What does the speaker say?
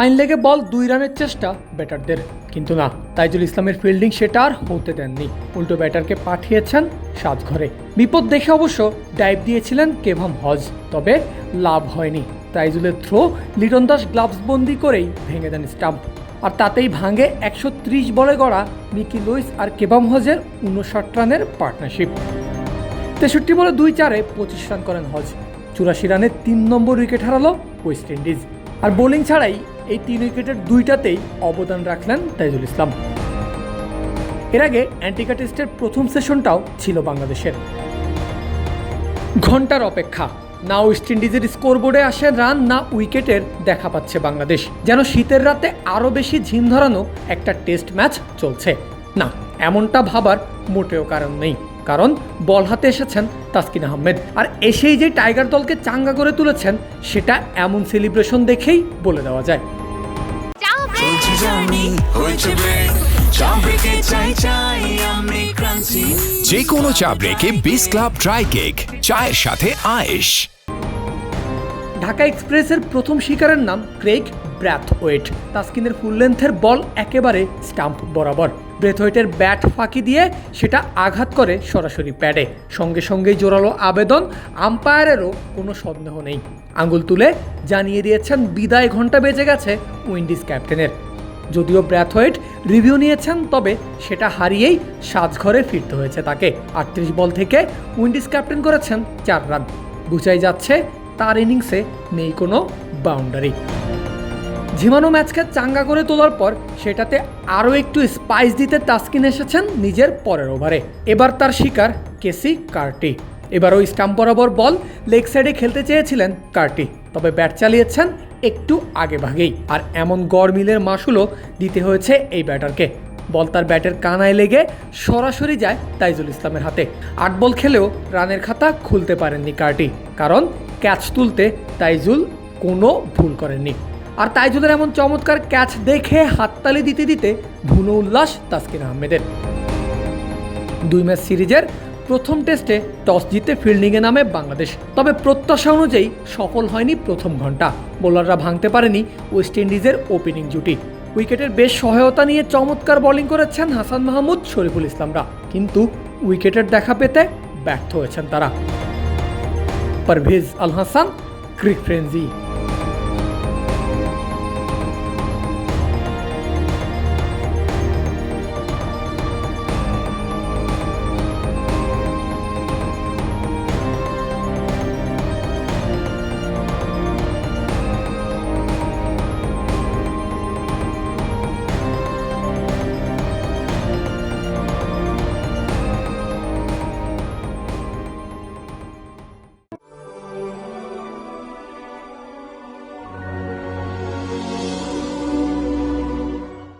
Fine লেগে বল দুই রানের চেষ্টা ব্যাটারদের। কিন্তু না, তাইজুল ইসলামের ফিল্ডিং সেটা আর হতে দেননি। উল্টো ব্যাটারকে পাঠিয়েছেন সাজঘরে বিপদ দেখে অবশ্য ডাইভ দিয়েছিলেন কেভাম হজ, তবে লাভ হয়নি। তাইজুলের থ্রো লিটন দাস গ্লাভস বন্দি করেই ভেঙে দেন স্টাম্প। আর তাতেই ভাঙে একশো ত্রিশ বলে গড়া মিকি লুইস আর কেভাম হজের উনষাট রানের পার্টনারশিপ। তেষট্টি বলে দুই চারে পঁচিশ রান করেন হজ। চুরাশি রানে তিন নম্বর উইকেট হারালো ওয়েস্ট ইন্ডিজ। আর বোলিং ছাড়াই এই তিন উইকেটের দুইটাতেই অবদান রাখলেন তাইজুল ইসলাম। এর আগে অ্যান্টিকা টেস্টের প্রথম সেশনটাও ছিল বাংলাদেশের। ঘণ্টার অপেক্ষা, না ওয়েস্ট ইন্ডিজের স্কোরবোর্ডে আসে রান, না উইকেটের দেখা পাচ্ছে বাংলাদেশ। যেন শীতের রাতে আরও বেশি ঝিম ধরানো একটা টেস্ট ম্যাচ চলছে। না, এমনটা ভাবার মোটেও কারণ নেই। কারণ বল হাতে এসেছেন তাসকিন আহমেদ। আর এসেই যে টাইগার দলকে চাঙ্গা করে তুলেছেন সেটা এমন সেলিব্রেশন দেখেই বলে দেওয়া যায়। যে কোনো চা ব্রেকে বিস ক্লাব ড্রাই কেক চায়ের সাথে আয়েশ। ঢাকা এক্সপ্রেসের প্রথম শিকারের নাম ক্রেগ ব্র্যাথওয়েট তাস্কিনের ফুল লেন্থের বল একেবারে স্টাম্প বরাবর। ব্রেথওয়েটের ব্যাট ফাঁকি দিয়ে সেটা আঘাত করে সরাসরি প্যাডে সঙ্গে সঙ্গেই জোরালো আবেদন আম্পায়ারেরও কোনো সন্দেহ নেই। আঙ্গুল তুলে জানিয়ে দিয়েছেন, বিদায় ঘণ্টা বেজে গেছে উইন্ডিজ ক্যাপ্টেনের যদিও ব্র্যাথওয়েট রিভিউ নিয়েছেন, তবে সেটা হারিয়েই সাজঘরে ফিরতে হয়েছে তাকে। আটত্রিশ বল থেকে উইন্ডিজ ক্যাপ্টেন করেছেন চার রান। বুঝাই যাচ্ছে, তার ইনিংসে নেই কোনো বাউন্ডারি ঝিমানো ম্যাচকে চাঙ্গা করে তোলার পর সেটাতে আরও একটু স্পাইস দিতে তাস্কিন এসেছেন নিজের পরের ওভারে। এবার তার শিকার কেসি কার্টি। এবার ওই স্টাম্প বরাবর বল লেগ সাইডে খেলতে চেয়েছিলেন কার্টি, তবে ব্যাট চালিয়েছেন একটু আগে ভাগেই আর এমন গড় মিলের মাসুলও দিতে হয়েছে এই ব্যাটারকে। বল তার ব্যাটের কানায় লেগে সরাসরি যায় তাইজুল ইসলামের হাতে। আট বল খেলেও রানের খাতা খুলতে পারেননি কার্টি, কারণ ক্যাচ তুলতে তাইজুল কোনো ভুল করেননি। আর তাইজুলের এমন চমৎকার ক্যাচ দেখে হাততালি দিতে দিতে ভুনো উল্লাস তাসকিন আহমেদের। দুই ম্যাচ সিরিজের প্রথম টেস্টে টস জিতে ফিল্ডিংয়ে নামে বাংলাদেশ। তবে প্রত্যাশা অনুযায়ী সফল হয়নি প্রথম ঘণ্টা বোলাররা ভাঙতে পারেনি ওয়েস্ট ইন্ডিজের ওপেনিং জুটি। উইকেটের বেশ সহায়তা নিয়ে চমৎকার বোলিং করেছেন হাসান মাহমুদ, শরীফুল ইসলামরা। কিন্তু উইকেটের দেখা পেতে ব্যর্থ হয়েছেন তারা। Parvez Al Hasan, cric frenzy